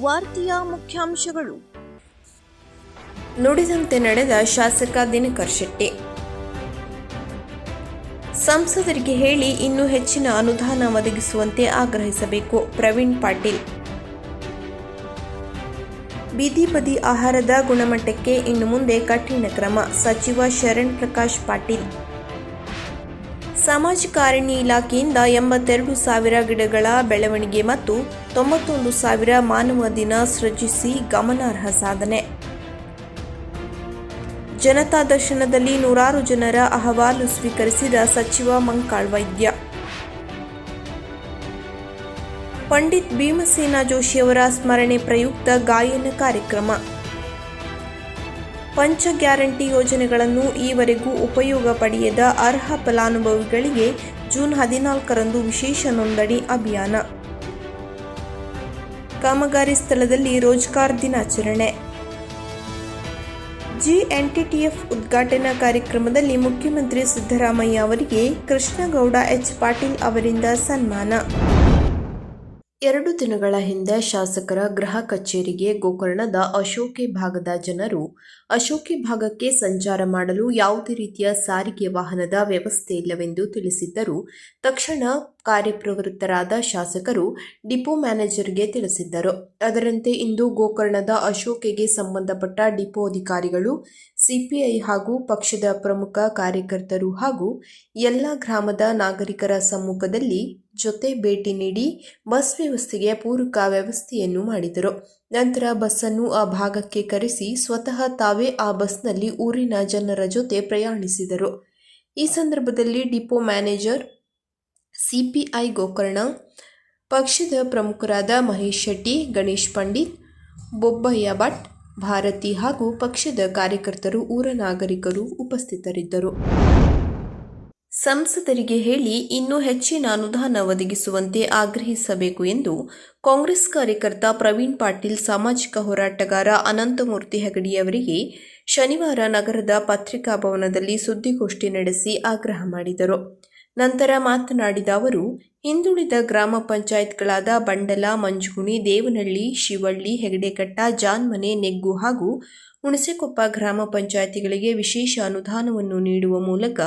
ವಾರ್ತೆಯ ಮುಖ್ಯಾಂಶಗಳು. ನುಡಿದಂತೆ ನಡೆದ ಶಾಸಕ ದಿನಕರ್ ಶೆಟ್ಟಿ. ಸಂಸದರಿಗೆ ಹೇಳಿ ಇನ್ನೂ ಹೆಚ್ಚಿನ ಅನುದಾನ ಒದಗಿಸುವಂತೆ ಆಗ್ರಹಿಸಬೇಕು, ಪ್ರವೀಣ್ ಪಾಟೀಲ್. ಬೀದಿ ಬದಿ ಆಹಾರದ ಗುಣಮಟ್ಟಕ್ಕೆ ಇನ್ನು ಮುಂದೆ ಕಠಿಣ ಕ್ರಮ, ಸಚಿವ ಶರಣ್ ಪ್ರಕಾಶ್ ಪಾಟೀಲ್. ಸಾಮಾಜಿಕ ಅರಣ್ಯ ಇಲಾಖೆಯಿಂದ ಎಂಬತ್ತೆರಡು ಸಾವಿರ ಗಿಡಗಳ ಬೆಳವಣಿಗೆ ಮತ್ತು ತೊಂಬತ್ತೊಂದು ಸಾವಿರ ಮಾನವ ದಿನ ಸೃಜಿಸಿ ಗಮನಾರ್ಹ ಸಾಧನೆ. ಜನತಾ ದರ್ಶನದಲ್ಲಿ ನೂರಾರು ಜನರ ಅಹವಾಲು ಸ್ವೀಕರಿಸಿದ ಸಚಿವ ಮಂಕಾಳ್ ವೈದ್ಯ. ಪಂಡಿತ್ ಭೀಮಸೇನ ಜೋಶಿಯವರ ಸ್ಮರಣೆ ಪ್ರಯುಕ್ತ ಗಾಯನ ಕಾರ್ಯಕ್ರಮ. ಪಂಚ ಗ್ಯಾರಂಟಿ ಯೋಜನೆಗಳನ್ನು ಈವರೆಗೂ ಉಪಯೋಗ ಪಡೆಯದ ಅರ್ಹ ಫಲಾನುಭವಿಗಳಿಗೆ ಜೂನ್ ಹದಿನಾಲ್ಕರಂದು ವಿಶೇಷ ನೋಂದಣಿ ಅಭಿಯಾನ. ಕಾಮಗಾರಿ ಸ್ಥಳದಲ್ಲಿ ರೋಜ್ಗಾರ್ ದಿನಾಚರಣೆ. ಜಿಎನ್ಟಿಟಿಎಫ್ ಉದ್ಘಾಟನಾ ಕಾರ್ಯಕ್ರಮದಲ್ಲಿ ಮುಖ್ಯಮಂತ್ರಿ ಸಿದ್ದರಾಮಯ್ಯ ಅವರಿಗೆ ಕೃಷ್ಣಗೌಡ ಎಚ್ ಪಾಟೀಲ್ ಅವರಿಂದ ಸನ್ಮಾನ. ಎರಡು ದಿನಗಳ ಹಿಂದೆ ಶಾಸಕರ ಗೃಹ ಕಚೇರಿಗೆ ಗೋಕರ್ಣದ ಅಶೋಕೆ ಭಾಗದ ಜನರು ಅಶೋಕೆ ಭಾಗಕ್ಕೆ ಸಂಚಾರ ಮಾಡಲು ಯಾವುದೇ ರೀತಿಯ ಸಾರಿಗೆ ವಾಹನದ ವ್ಯವಸ್ಥೆ ಇಲ್ಲವೆಂದು ತಿಳಿಸಿದ್ದರು. ತಕ್ಷಣ ಕಾರ್ಯಪ್ರವೃತ್ತರಾದ ಶಾಸಕರು ಡಿಪೋ ಮ್ಯಾನೇಜರ್ಗೆ ತಿಳಿಸಿದ್ದರು. ಅದರಂತೆ ಇಂದು ಗೋಕರ್ಣದ ಅಶೋಕೆಗೆ ಸಂಬಂಧಪಟ್ಟ ಡಿಪೋ ಅಧಿಕಾರಿಗಳು ಸಿಪಿಐ ಹಾಗೂ ಪಕ್ಷದ ಪ್ರಮುಖ ಕಾರ್ಯಕರ್ತರು ಹಾಗೂ ಎಲ್ಲ ಗ್ರಾಮದ ನಾಗರಿಕರ ಸಮ್ಮುಖದಲ್ಲಿ ಜೊತೆ ಭೇಟಿ ನೀಡಿ ಬಸ್ ವ್ಯವಸ್ಥೆಗೆ ಪೂರಕ ವ್ಯವಸ್ಥೆಯನ್ನು ಮಾಡಿದರು. ನಂತರ ಬಸ್ಸನ್ನು ಆ ಭಾಗಕ್ಕೆ ಕರೆಸಿ ಸ್ವತಃ ತಾವೇ ಆ ಬಸ್ನಲ್ಲಿ ಊರಿನ ಜನರ ಜೊತೆ ಪ್ರಯಾಣಿಸಿದರು. ಈ ಸಂದರ್ಭದಲ್ಲಿ ಡಿಪೋ ಮ್ಯಾನೇಜರ್ ಸಿಪಿಐ ಗೋಕರ್ಣ, ಪಕ್ಷದ ಪ್ರಮುಖರಾದ ಮಹೇಶ್ ಶೆಟ್ಟಿ, ಗಣೇಶ್ ಪಂಡಿತ್, ಬೊಬ್ಬಯ್ಯ ಭಟ್ ಭಾರತಿ ಹಾಗೂ ಪಕ್ಷದ ಕಾರ್ಯಕರ್ತರು, ಊರ ನಾಗರಿಕರು ಉಪಸ್ಥಿತರಿದ್ದರು. ಸಂಸದರಿಗೆ ಹೇಳಿ ಇನ್ನೂ ಹೆಚ್ಚಿನ ಅನುದಾನ ಒದಗಿಸುವಂತೆ ಆಗ್ರಹಿಸಬೇಕು ಎಂದು ಕಾಂಗ್ರೆಸ್ ಕಾರ್ಯಕರ್ತ ಪ್ರವೀಣ್ ಪಾಟೀಲ್, ಸಾಮಾಜಿಕ ಹೋರಾಟಗಾರ ಅನಂತಮೂರ್ತಿ ಹೆಗಡಿಯವರಿಗೆ ಶನಿವಾರ ನಗರದ ಪತ್ರಿಕಾ ಭವನದಲ್ಲಿ ಸುದ್ದಿಗೋಷ್ಠಿ ನಡೆಸಿ ಆಗ್ರಹ ಮಾಡಿದರು. ನಂತರ ಮಾತನಾಡಿದ ಅವರು, ಹಿಂದುಳಿದ ಗ್ರಾಮ ಪಂಚಾಯತ್ಗಳಾದ ಬಂಡಲ, ಮಂಜುಗುಣಿ, ದೇವನಹಳ್ಳಿ, ಶಿವಳ್ಳಿ, ಹೆಗಡೆಕಟ್ಟ, ಜಾನ್ಮನೆ, ನೆಗ್ಗು ಹಾಗೂ ಹುಣಸೆಕೊಪ್ಪ ಗ್ರಾಮ ಪಂಚಾಯಿತಿಗಳಿಗೆ ವಿಶೇಷ ಅನುದಾನವನ್ನು ನೀಡುವ ಮೂಲಕ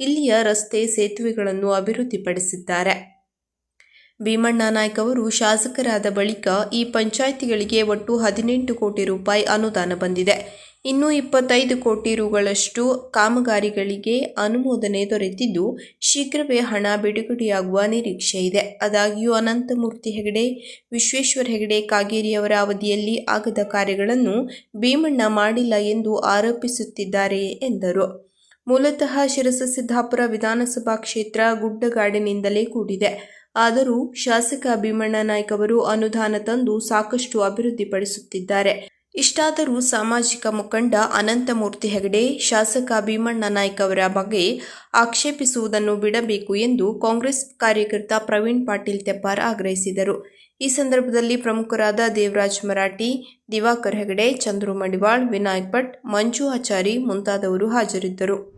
ಇಲ್ಲಿಯ ರಸ್ತೆ ಸೇತುವೆಗಳನ್ನು ಅಭಿವೃದ್ಧಿಪಡಿಸಿದ್ದಾರೆ. ಭೀಮಣ್ಣ ನಾಯ್ಕ ಅವರು ಶಾಸಕರಾದ ಬಳಿಕ ಈ ಪಂಚಾಯಿತಿಗಳಿಗೆ ಒಟ್ಟು ಹದಿನೆಂಟು ಕೋಟಿ ರೂಪಾಯಿ ಅನುದಾನ ಬಂದಿದೆ. ಇನ್ನು ಇಪ್ಪತ್ತೈದು ಕೋಟಿ ರುಗಳಷ್ಟು ಕಾಮಗಾರಿಗಳಿಗೆ ಅನುಮೋದನೆ ದೊರೆತಿದ್ದು ಶೀಘ್ರವೇ ಹಣ ಬಿಡುಗಡೆಯಾಗುವ ನಿರೀಕ್ಷೆ ಇದೆ. ಆದಾಗ್ಯೂ ಅನಂತಮೂರ್ತಿ ಹೆಗಡೆ, ವಿಶ್ವೇಶ್ವರ ಹೆಗಡೆ, ಕಾಗೇರಿಯವರ ಅವಧಿಯಲ್ಲಿ ಆಗದ ಕಾರ್ಯಗಳನ್ನು ಭೀಮಣ್ಣ ಮಾಡಿಲ್ಲ ಎಂದು ಆರೋಪಿಸುತ್ತಿದ್ದಾರೆ ಎಂದರು. ಮೂಲತಃ ಶಿರಸ ಸಿದ್ದಾಪುರ ವಿಧಾನಸಭಾ ಕ್ಷೇತ್ರ ಗುಡ್ಡಗಾಡಿನಿಂದಲೇ ಕೂಡಿದೆ. ಆದರೂ ಶಾಸಕ ಭೀಮಣ್ಣ ನಾಯ್ಕ ಅವರು ಅನುದಾನ ತಂದು ಸಾಕಷ್ಟು ಅಭಿವೃದ್ಧಿಪಡಿಸುತ್ತಿದ್ದಾರೆ. ಇಷ್ಟಾದರೂ ಸಾಮಾಜಿಕ ಮುಖಂಡ ಅನಂತಮೂರ್ತಿ ಹೆಗಡೆ, ಶಾಸಕ ಭೀಮಣ್ಣ ನಾಯ್ಕ ಅವರ ಬಗ್ಗೆ ಆಕ್ಷೇಪಿಸುವುದನ್ನು ಬಿಡಬೇಕು ಎಂದು ಕಾಂಗ್ರೆಸ್ ಕಾರ್ಯಕರ್ತ ಪ್ರವೀಣ್ ಪಾಟೀಲ್ ತೆಪ್ಪಾರ್ ಆಗ್ರಹಿಸಿದರು. ಈ ಸಂದರ್ಭದಲ್ಲಿ ಪ್ರಮುಖರಾದ ದೇವರಾಜ್ ಮರಾಠಿ, ದಿವಾಕರ್ ಹೆಗಡೆ, ಚಂದ್ರು ಮಡಿವಾಳ್, ವಿನಾಯಕ್ ಭಟ್, ಮಂಜು ಆಚಾರಿ ಮುಂತಾದವರು ಹಾಜರಿದ್ದರು.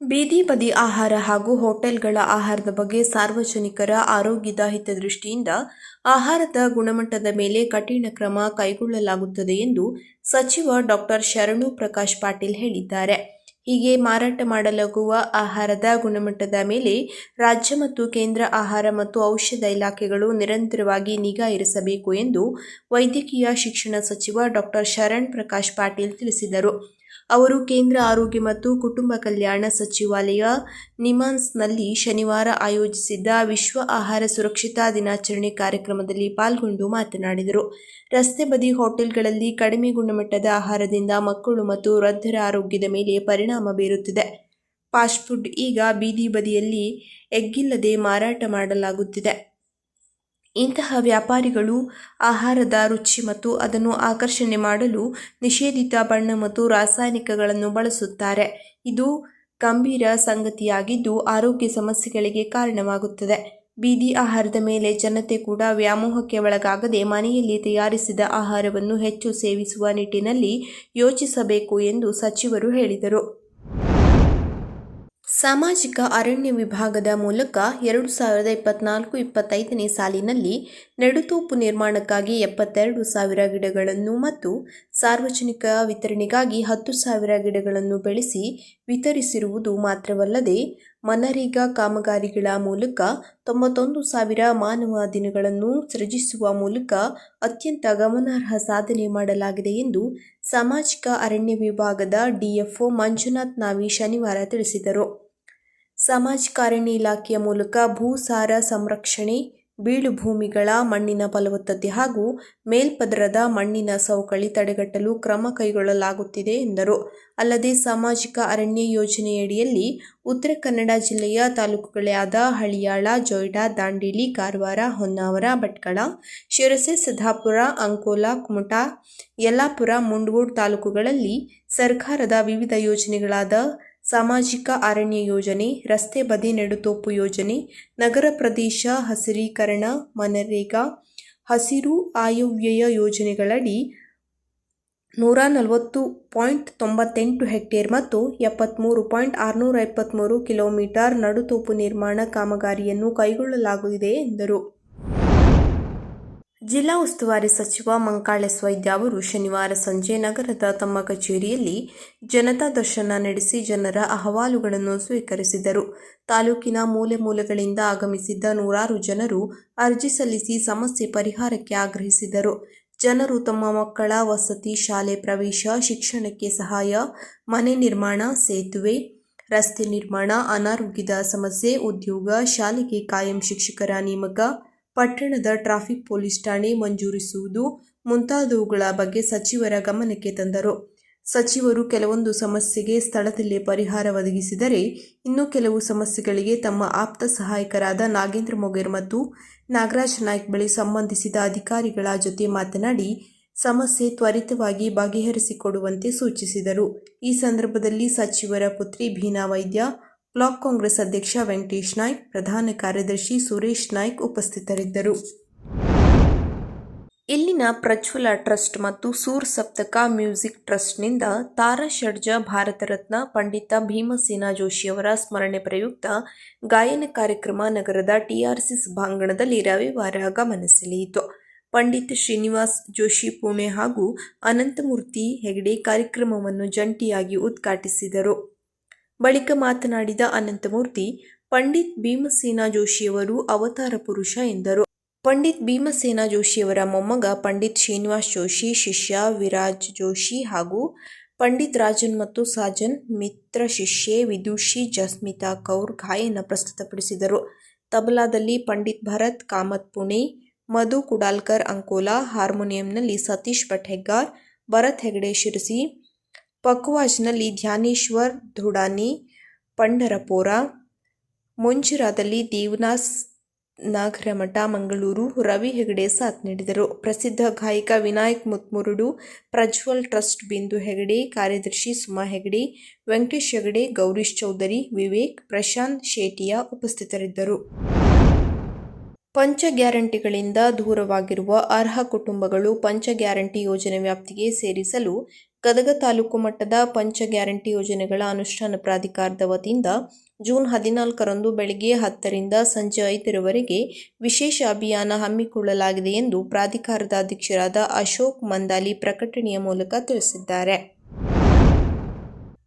ಬೀದಿ ಬದಿ ಆಹಾರ ಹಾಗೂ ಹೋಟೆಲ್ಗಳ ಆಹಾರದ ಬಗ್ಗೆ ಸಾರ್ವಜನಿಕರ ಆರೋಗ್ಯದ ಹಿತದೃಷ್ಟಿಯಿಂದ ಆಹಾರದ ಗುಣಮಟ್ಟದ ಮೇಲೆ ಕಠಿಣ ಕ್ರಮ ಕೈಗೊಳ್ಳಲಾಗುತ್ತದೆ ಎಂದು ಸಚಿವ ಡಾಕ್ಟರ್ ಶರಣು ಪ್ರಕಾಶ್ ಪಾಟೀಲ್ ಹೇಳಿದ್ದಾರೆ. ಹೀಗೆ ಮಾರಾಟ ಮಾಡಲಾಗುವ ಆಹಾರದ ಗುಣಮಟ್ಟದ ಮೇಲೆ ರಾಜ್ಯ ಮತ್ತು ಕೇಂದ್ರ ಆಹಾರ ಮತ್ತು ಔಷಧ ಇಲಾಖೆಗಳು ನಿರಂತರವಾಗಿ ನಿಗಾ ಇರಿಸಬೇಕು ಎಂದು ವೈದ್ಯಕೀಯ ಶಿಕ್ಷಣ ಸಚಿವ ಡಾಕ್ಟರ್ ಶರಣ್ ಪ್ರಕಾಶ್ ಪಾಟೀಲ್ ತಿಳಿಸಿದರು. ಅವರು ಕೇಂದ್ರ ಆರೋಗ್ಯ ಮತ್ತು ಕುಟುಂಬ ಕಲ್ಯಾಣ ಸಚಿವಾಲಯ ನಿಮಾನ್ಸ್ನಲ್ಲಿ ಶನಿವಾರ ಆಯೋಜಿಸಿದ್ದ ವಿಶ್ವ ಆಹಾರ ಸುರಕ್ಷತಾ ದಿನಾಚರಣೆ ಕಾರ್ಯಕ್ರಮದಲ್ಲಿ ಪಾಲ್ಗೊಂಡು ಮಾತನಾಡಿದರು. ರಸ್ತೆ ಬದಿ ಹೋಟೆಲ್ಗಳಲ್ಲಿ ಕಡಿಮೆ ಗುಣಮಟ್ಟದ ಆಹಾರದಿಂದ ಮಕ್ಕಳು ಮತ್ತು ವೃದ್ಧರ ಆರೋಗ್ಯದ ಮೇಲೆ ಪರಿಣಾಮ ಬೀರುತ್ತಿದೆ. ಫಾಸ್ಟ್ ಫುಡ್ ಈಗ ಬೀದಿ ಬದಿಯಲ್ಲಿ ಎಗ್ಗಿಲ್ಲದೆ ಮಾರಾಟ ಮಾಡಲಾಗುತ್ತಿದೆ. ಇಂತಹ ವ್ಯಾಪಾರಿಗಳು ಆಹಾರದ ರುಚಿ ಮತ್ತು ಅದನ್ನು ಆಕರ್ಷಣೆ ಮಾಡಲು ನಿಷೇಧಿತ ಬಣ್ಣ ಮತ್ತು ರಾಸಾಯನಿಕಗಳನ್ನು ಬಳಸುತ್ತಾರೆ. ಇದು ಗಂಭೀರ ಸಂಗತಿಯಾಗಿದ್ದು ಆರೋಗ್ಯ ಸಮಸ್ಯೆಗಳಿಗೆ ಕಾರಣವಾಗುತ್ತದೆ. ಬೀದಿ ಆಹಾರದ ಮೇಲೆ ಜನತೆ ಕೂಡ ವ್ಯಾಮೋಹಕ್ಕೆ ಒಳಗಾಗದೆ ಮನೆಯಲ್ಲಿ ತಯಾರಿಸಿದ ಆಹಾರವನ್ನು ಹೆಚ್ಚು ಸೇವಿಸುವ ನಿಟ್ಟಿನಲ್ಲಿ ಯೋಚಿಸಬೇಕು ಎಂದು ಸಚಿವರು ಹೇಳಿದರು. ಸಾಮಾಜಿಕ ಅರಣ್ಯ ವಿಭಾಗದ ಮೂಲಕ ಎರಡು ಸಾವಿರದ ಇಪ್ಪತ್ನಾಲ್ಕು ಇಪ್ಪತ್ತೈದನೇ ಸಾಲಿನಲ್ಲಿ ನೆಡುತೋಪು ನಿರ್ಮಾಣಕ್ಕಾಗಿ ಎಪ್ಪತ್ತೆರಡು ಸಾವಿರ ಗಿಡಗಳನ್ನು ಮತ್ತು ಸಾರ್ವಜನಿಕ ವಿತರಣೆಗಾಗಿ ಹತ್ತು ಸಾವಿರ ಗಿಡಗಳನ್ನು ಬೆಳೆಸಿ ವಿತರಿಸಿರುವುದು ಮಾತ್ರವಲ್ಲದೆ, ಮನರೇಗಾ ಕಾಮಗಾರಿಗಳ ಮೂಲಕ ತೊಂಬತ್ತೊಂದು ಸಾವಿರ ಮಾನವ ದಿನಗಳನ್ನು ಸೃಜಿಸುವ ಮೂಲಕ ಅತ್ಯಂತ ಗಮನಾರ್ಹ ಸಾಧನೆ ಮಾಡಲಾಗಿದೆ ಎಂದು ಸಾಮಾಜಿಕ ಅರಣ್ಯ ವಿಭಾಗದ ಡಿಎಫ್ಒ ಮಂಜುನಾಥ್ ನಾವಿ ಶನಿವಾರ ತಿಳಿಸಿದರು. ಸಾಮಾಜಿಕ ಅರಣ್ಯ ಇಲಾಖೆಯ ಮೂಲಕ ಭೂಸಾರ ಸಂರಕ್ಷಣೆ ಬೀಳುಭೂಮಿಗಳ ಮಣ್ಣಿನ ಫಲವತ್ತತೆ ಹಾಗೂ ಮೇಲ್ಪದರದ ಮಣ್ಣಿನ ಸವಕಳಿ ತಡೆಗಟ್ಟಲು ಕ್ರಮ ಕೈಗೊಳ್ಳಲಾಗುತ್ತಿದೆ ಎಂದರು. ಅಲ್ಲದೆ ಸಾಮಾಜಿಕ ಅರಣ್ಯ ಯೋಜನೆಯಡಿಯಲ್ಲಿ ಉತ್ತರ ಕನ್ನಡ ಜಿಲ್ಲೆಯ ತಾಲೂಕುಗಳಾದ ಹಳಿಯಾಳ, ಜೊಯ್ಡಾ, ದಾಂಡೇಲಿ, ಕಾರವಾರ, ಹೊನ್ನಾವರ, ಭಟ್ಕಳ, ಶಿರಸಿ, ಸಿದ್ದಾಪುರ, ಅಂಕೋಲಾ, ಕುಮಟಾ, ಯಲ್ಲಾಪುರ, ಮುಂಡಗೋಡ್ ತಾಲೂಕುಗಳಲ್ಲಿ ಸರ್ಕಾರದ ವಿವಿಧ ಯೋಜನೆಗಳಾದ ಸಾಮಾಜಿಕ ಅರಣ್ಯ ಯೋಜನೆ, ರಸ್ತೆ ಬದಿ ನೆಡುತೋಪು ಯೋಜನೆ, ನಗರ ಪ್ರದೇಶ ಹಸಿರೀಕರಣ, ಮನರೇಗಾ, ಹಸಿರು ಆಯವ್ಯಯ ಯೋಜನೆಗಳಡಿ ನೂರ ನಲವತ್ತು ಪಾಯಿಂಟ್ ತೊಂಬತ್ತೆಂಟು ಹೆಕ್ಟೇರ್ ಮತ್ತು ಎಪ್ಪತ್ತ್ಮೂರು ಪಾಯಿಂಟ್ ಆರುನೂರ ಎಪ್ಪತ್ತ್ಮೂರು ಕಿಲೋಮೀಟರ್ ನಡುತೋಪು ನಿರ್ಮಾಣ ಕಾಮಗಾರಿಯನ್ನು ಕೈಗೊಳ್ಳಲಾಗಿದೆ ಎಂದರು. ಜಿಲ್ಲಾ ಉಸ್ತುವಾರಿ ಸಚಿವ ಮಂಕಾಳೆಸ್ ವೈದ್ಯ ಅವರು ಶನಿವಾರ ಸಂಜೆ ನಗರದ ತಮ್ಮ ಕಚೇರಿಯಲ್ಲಿ ಜನತಾ ದರ್ಶನ ನಡೆಸಿ ಜನರ ಅಹವಾಲುಗಳನ್ನು ಸ್ವೀಕರಿಸಿದರು. ತಾಲೂಕಿನ ಮೂಲೆ ಮೂಲೆಗಳಿಂದ ಆಗಮಿಸಿದ್ದ ನೂರಾರು ಜನರು ಅರ್ಜಿ ಸಲ್ಲಿಸಿ ಸಮಸ್ಯೆ ಪರಿಹಾರಕ್ಕೆ ಆಗ್ರಹಿಸಿದರು. ಜನರು ತಮ್ಮ ಮಕ್ಕಳ ವಸತಿ, ಶಾಲೆ ಪ್ರವೇಶ, ಶಿಕ್ಷಣಕ್ಕೆ ಸಹಾಯ, ಮನೆ ನಿರ್ಮಾಣ, ಸೇತುವೆ, ರಸ್ತೆ ನಿರ್ಮಾಣ, ಅನಾರೋಗ್ಯದ ಸಮಸ್ಯೆ, ಉದ್ಯೋಗ, ಶಾಲೆಗೆ ಕಾಯಂ ಶಿಕ್ಷಕರ ನೇಮಕ ಪಟ್ಟಣದ ಟ್ರಾಫಿಕ್ ಪೊಲೀಸ್ ಠಾಣೆ ಮಂಜೂರಿಸುವುದು ಮುಂತಾದವುಗಳ ಬಗ್ಗೆ ಸಚಿವರ ಗಮನಕ್ಕೆ ತಂದರು. ಸಚಿವರು ಕೆಲವೊಂದು ಸಮಸ್ಯೆಗೆ ಸ್ಥಳದಲ್ಲೇ ಪರಿಹಾರ ಒದಗಿಸಿದರೆ ಇನ್ನು ಕೆಲವು ಸಮಸ್ಯೆಗಳಿಗೆ ತಮ್ಮ ಆಪ್ತ ಸಹಾಯಕರಾದ ನಾಗೇಂದ್ರ ಮೊಗೇರ್ ಮತ್ತು ನಾಗರಾಜ್ ನಾಯ್ಕ್ ಬಳಿ ಸಂಬಂಧಿಸಿದ ಅಧಿಕಾರಿಗಳ ಜೊತೆ ಮಾತನಾಡಿ, ಸಮಸ್ಯೆ ತ್ವರಿತವಾಗಿ ಬಗೆಹರಿಸಿಕೊಡುವಂತೆ ಸೂಚಿಸಿದರು. ಈ ಸಂದರ್ಭದಲ್ಲಿ ಸಚಿವರ ಪುತ್ರಿ ಭೀನಾ ವೈದ್ಯ ಬ್ಲಾಕ್ ಕಾಂಗ್ರೆಸ್ ಅಧ್ಯಕ್ಷ ವೆಂಕಟೇಶ್ ನಾಯ್ಕ್, ಪ್ರಧಾನ ಕಾರ್ಯದರ್ಶಿ ಸುರೇಶ್ ನಾಯ್ಕ್ ಉಪಸ್ಥಿತರಿದ್ದರು. ಇಲ್ಲಿನ ಪ್ರಜ್ವಲ ಟ್ರಸ್ಟ್ ಮತ್ತು ಸೂರ್ ಸಪ್ತಕ ಮ್ಯೂಸಿಕ್ ಟ್ರಸ್ಟ್ನಿಂದ ತಾರಾ ಷಡ್ಜ ಭಾರತ ರತ್ನ ಪಂಡಿತ ಭೀಮಸೇನ ಜೋಶಿಯವರ ಸ್ಮರಣೆ ಪ್ರಯುಕ್ತ ಗಾಯನ ಕಾರ್ಯಕ್ರಮ ನಗರದ ಟಿಆರ್ಸಿ ಸಭಾಂಗಣದಲ್ಲಿ ರವಿವಾರ ಗಮನ ಸೆಳೆಯಿತು ಪಂಡಿತ್ ಶ್ರೀನಿವಾಸ್ ಜೋಶಿ ಪುಣೆ ಹಾಗೂ ಅನಂತಮೂರ್ತಿ ಹೆಗಡೆ ಕಾರ್ಯಕ್ರಮವನ್ನು ಜಂಟಿಯಾಗಿ ಉದ್ಘಾಟಿಸಿದರು. ಬಳಿಕ ಮಾತನಾಡಿದ ಅನಂತಮೂರ್ತಿ, ಪಂಡಿತ್ ಭೀಮಸೇನ ಜೋಶಿಯವರು ಅವತಾರ ಪುರುಷ ಎಂದರು. ಪಂಡಿತ್ ಭೀಮಸೇನ ಜೋಶಿಯವರ ಮೊಮ್ಮಗ ಪಂಡಿತ್ ಶ್ರೀನಿವಾಸ್ ಜೋಶಿ, ಶಿಷ್ಯ ವಿರಾಜ್ ಜೋಶಿ ಹಾಗೂ ಪಂಡಿತ್ ರಾಜನ್ ಮತ್ತು ಸಾಜನ್ ಮಿತ್ರ ಶಿಷ್ಯೆ ವಿದುಷಿ ಜಸ್ಮಿತಾ ಕೌರ್ ಗಾಯನ ಪ್ರಸ್ತುತಪಡಿಸಿದರು. ತಬಲಾದಲ್ಲಿ ಪಂಡಿತ್ ಭರತ್, ಕಾಮತ್ ಪುಣೆ, ಮಧು ಕುಡಾಲ್ಕರ್ ಅಂಕೋಲಾ, ಹಾರ್ಮೋನಿಯಂನಲ್ಲಿ ಸತೀಶ್ ಭಟ್ ಹೆಗ್ಗಾರ್ ಭರತ್ ಹೆಗಡೆ ಶಿರಸಿ ಪಕ್ವಾಜ್ನಲ್ಲಿ ಧ್ಯಾನೇಶ್ವರ್ ಧುಡಾನಿ ಪಂಡರಪೋರ ಮುಂಜುರಾದಲ್ಲಿ ದೇವನಾಸ್, ನಾಗರಮಠ, ಮಂಗಳೂರು, ರವಿ ಹೆಗಡೆ ಸಾಥ್ ನೀಡಿದರು. ಪ್ರಸಿದ್ಧ ಗಾಯಕ ವಿನಾಯಕ್ ಮುತ್ಮುರುಡು, ಪ್ರಜ್ವಲ್ ಟ್ರಸ್ಟ್ ಬಿಂದು ಹೆಗಡೆ, ಕಾರ್ಯದರ್ಶಿ ಸುಮಾ ಹೆಗಡೆ, ವೆಂಕಟೇಶ್ ಹೆಗಡೆ, ಗೌರೀಶ್ ಚೌಧರಿ, ವಿವೇಕ್, ಪ್ರಶಾಂತ್ ಶೇಟಿಯಾ ಉಪಸ್ಥಿತರಿದ್ದರು. ಪಂಚ ಗ್ಯಾರಂಟಿಗಳಿಂದ ದೂರವಾಗಿರುವ ಅರ್ಹ ಕುಟುಂಬಗಳು ಪಂಚ ಗ್ಯಾರಂಟಿ ಯೋಜನೆ ವ್ಯಾಪ್ತಿಗೆ ಸೇರಿಸಲು ಗದಗ ತಾಲೂಕು ಮಟ್ಟದ ಪಂಚ ಗ್ಯಾರಂಟಿ ಯೋಜನೆಗಳ ಅನುಷ್ಠಾನ ಪ್ರಾಧಿಕಾರದ ವತಿಯಿಂದ ಜೂನ್ ಹದಿನಾಲ್ಕರಂದು ಬೆಳಗ್ಗೆ ಹತ್ತರಿಂದ ಸಂಜೆ ಐದರವರೆಗೆ ವಿಶೇಷ ಅಭಿಯಾನ ಹಮ್ಮಿಕೊಳ್ಳಲಾಗಿದೆ ಎಂದು ಪ್ರಾಧಿಕಾರದ ಅಧ್ಯಕ್ಷರಾದ ಅಶೋಕ್ ಮಂದಾಲಿ ಪ್ರಕಟಣೆಯ ಮೂಲಕ ತಿಳಿಸಿದ್ದಾರೆ.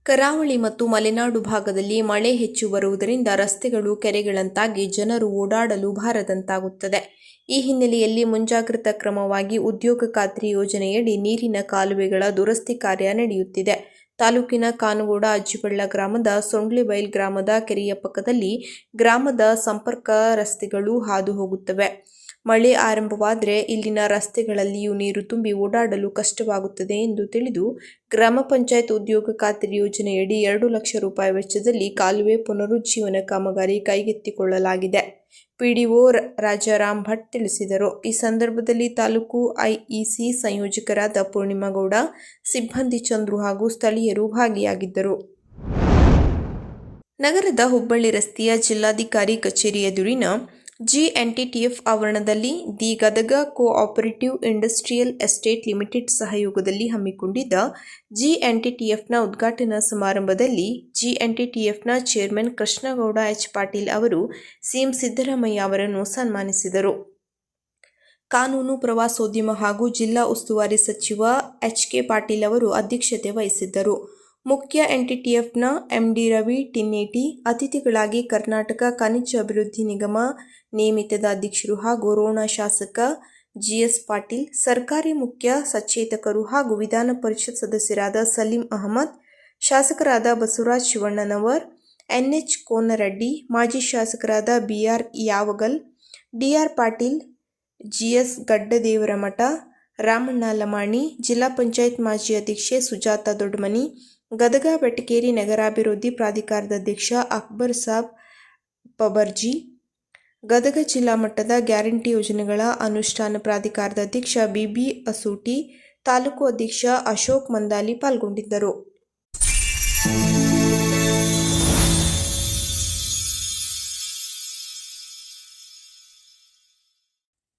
ಕರಾವಳಿ ಮತ್ತು ಮಲೆನಾಡು ಭಾಗದಲ್ಲಿ ಮಳೆ ಹೆಚ್ಚು ಬರುವುದರಿಂದ ರಸ್ತೆಗಳು ಕೆರೆಗಳಂತಾಗಿ ಜನರು ಓಡಾಡಲು ಬಾರದಂತಾಗುತ್ತದೆ ಈ ಹಿನ್ನೆಲೆಯಲ್ಲಿ ಮುಂಜಾಗ್ರತಾ ಕ್ರಮವಾಗಿ ಉದ್ಯೋಗ ಖಾತ್ರಿ ಯೋಜನೆಯಡಿ ನೀರಿನ ಕಾಲುವೆಗಳ ದುರಸ್ತಿ ಕಾರ್ಯ ನಡೆಯುತ್ತಿದೆ. ತಾಲೂಕಿನ ಕಾನುಗೋಡ ಅಜ್ಜಿಬಳ್ಳ ಗ್ರಾಮದ ಸೊಂಡ್ಲಿಬೈಲ್ ಗ್ರಾಮದ ಕೆರೆಯ ಪಕ್ಕದಲ್ಲಿ ಗ್ರಾಮದ ಸಂಪರ್ಕ ರಸ್ತೆಗಳು ಹಾದು ಹೋಗುತ್ತವೆ ಮಳೆ ಆರಂಭವಾದರೆ ಇಲ್ಲಿನ ರಸ್ತೆಗಳಲ್ಲಿಯೂ ನೀರು ತುಂಬಿ ಓಡಾಡಲು ಕಷ್ಟವಾಗುತ್ತದೆ ಎಂದು ತಿಳಿದು ಗ್ರಾಮ ಪಂಚಾಯತ್ ಉದ್ಯೋಗ ಖಾತ್ರಿ ಯೋಜನೆಯಡಿ ಎರಡು ಲಕ್ಷ ರೂಪಾಯಿ ವೆಚ್ಚದಲ್ಲಿ ಕಾಲುವೆ ಪುನರುಜ್ಜೀವನ ಕಾಮಗಾರಿ ಕೈಗೆತ್ತಿಕೊಳ್ಳಲಾಗಿದೆ. ಪಿಡಿಒ ರಾಜಾರಾಮ್ ಭಟ್ ತಿಳಿಸಿದರು. ಈ ಸಂದರ್ಭದಲ್ಲಿ ತಾಲೂಕು ಐಇಸಿ ಸಂಯೋಜಕರಾದ ಪೂರ್ಣಿಮಾಗೌಡ, ಸಿಬ್ಬಂದಿ ಚಂದ್ರು ಹಾಗೂ ಸ್ಥಳೀಯರು ಭಾಗಿಯಾಗಿದ್ದರು. ನಗರದ ಹುಬ್ಬಳ್ಳಿ ರಸ್ತೆಯ ಜಿಲ್ಲಾಧಿಕಾರಿ ಕಚೇರಿ ಎದುರಿನ ಜಿಎನ್ಟಿಟಿಎಫ್ ಆವರಣದಲ್ಲಿ the Gadag cooperative industrial estate limited ಸಹಯೋಗದಲ್ಲಿ ಹಮ್ಮಿಕೊಂಡಿದ್ದ ಜಿಎನ್ಟಿಟಿಎಫ್ನ ಉದ್ಘಾಟನಾ ಸಮಾರಂಭದಲ್ಲಿ ಜಿಎನ್ಟಿಟಿಎಫ್ನ ಚೇರ್ಮನ್ ಕೃಷ್ಣಗೌಡ ಎಚ್ ಪಾಟೀಲ್ ಅವರು ಸಿಎಂ ಸಿದ್ದರಾಮಯ್ಯ ಅವರನ್ನು ಸನ್ಮಾನಿಸಿದರು. ಕಾನೂನು ಪ್ರವಾಸೋದ್ಯಮ ಹಾಗೂ ಜಿಲ್ಲಾ ಉಸ್ತುವಾರಿ ಸಚಿವ ಎಚ್ ಕೆ ಪಾಟೀಲ್ ಅವರು ಅಧ್ಯಕ್ಷತೆ ವಹಿಸಿದ್ದರು. ಮುಖ್ಯ ಎನ್ಟಿಟಿಎಫ್ನ ಎಂಡಿ ರವಿ, ಟಿನ್ನೇಟಿ, ಅತಿಥಿಗಳಾಗಿ ಕರ್ನಾಟಕ ಖನಿಜ ಅಭಿವೃದ್ಧಿ ನಿಗಮ ನೇಮಿತದ ಅಧ್ಯಕ್ಷರು ಹಾಗೂ ರೋಣ ಶಾಸಕ ಜಿಎಸ್ ಪಾಟೀಲ್, ಸರ್ಕಾರಿ ಮುಖ್ಯ ಸಚೇತಕರು ಹಾಗೂ ವಿಧಾನ ಪರಿಷತ್ ಸದಸ್ಯರಾದ ಸಲೀಂ ಅಹಮದ್, ಶಾಸಕರಾದ ಬಸವರಾಜ್ ಶಿವಣ್ಣನವರ್, ಎನ್ಎಚ್ ಕೋನರೆಡ್ಡಿ, ಮಾಜಿ ಶಾಸಕರಾದ BR Yavagal, DR Patil, GS Gaddadevaramath, Ramanna Lamani, ಜಿಲ್ಲಾ ಪಂಚಾಯತ್ ಮಾಜಿ ಅಧ್ಯಕ್ಷೆ ಸುಜಾತ ದೊಡ್ಡಮನಿ ಗದಗ, ಬೆಟಗೇರಿ ನಗರಾಭಿವೃದ್ಧಿ ಪ್ರಾಧಿಕಾರದ ಅಧ್ಯಕ್ಷ ಅಕ್ಬರ್ ಸಾಬ್ ಪಬರ್ಜಿ, ಗದಗ ಜಿಲ್ಲಾ ಮಟ್ಟದ ಗ್ಯಾರಂಟಿ ಯೋಜನೆಗಳ ಅನುಷ್ಠಾನ ಪ್ರಾಧಿಕಾರದ ಅಧ್ಯಕ್ಷ ಬಿಬಿ ಅಸೂಟಿ, ತಾಲೂಕು ಅಧ್ಯಕ್ಷ ಅಶೋಕ್ ಮಂದಾಲಿ ಪಾಲ್ಗೊಂಡಿದ್ದರು.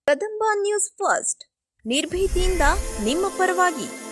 Kadamba news first. ನಿರ್ಭೀತಿಯಿಂದ ನಿಮ್ಮ ಪರವಾಗಿ.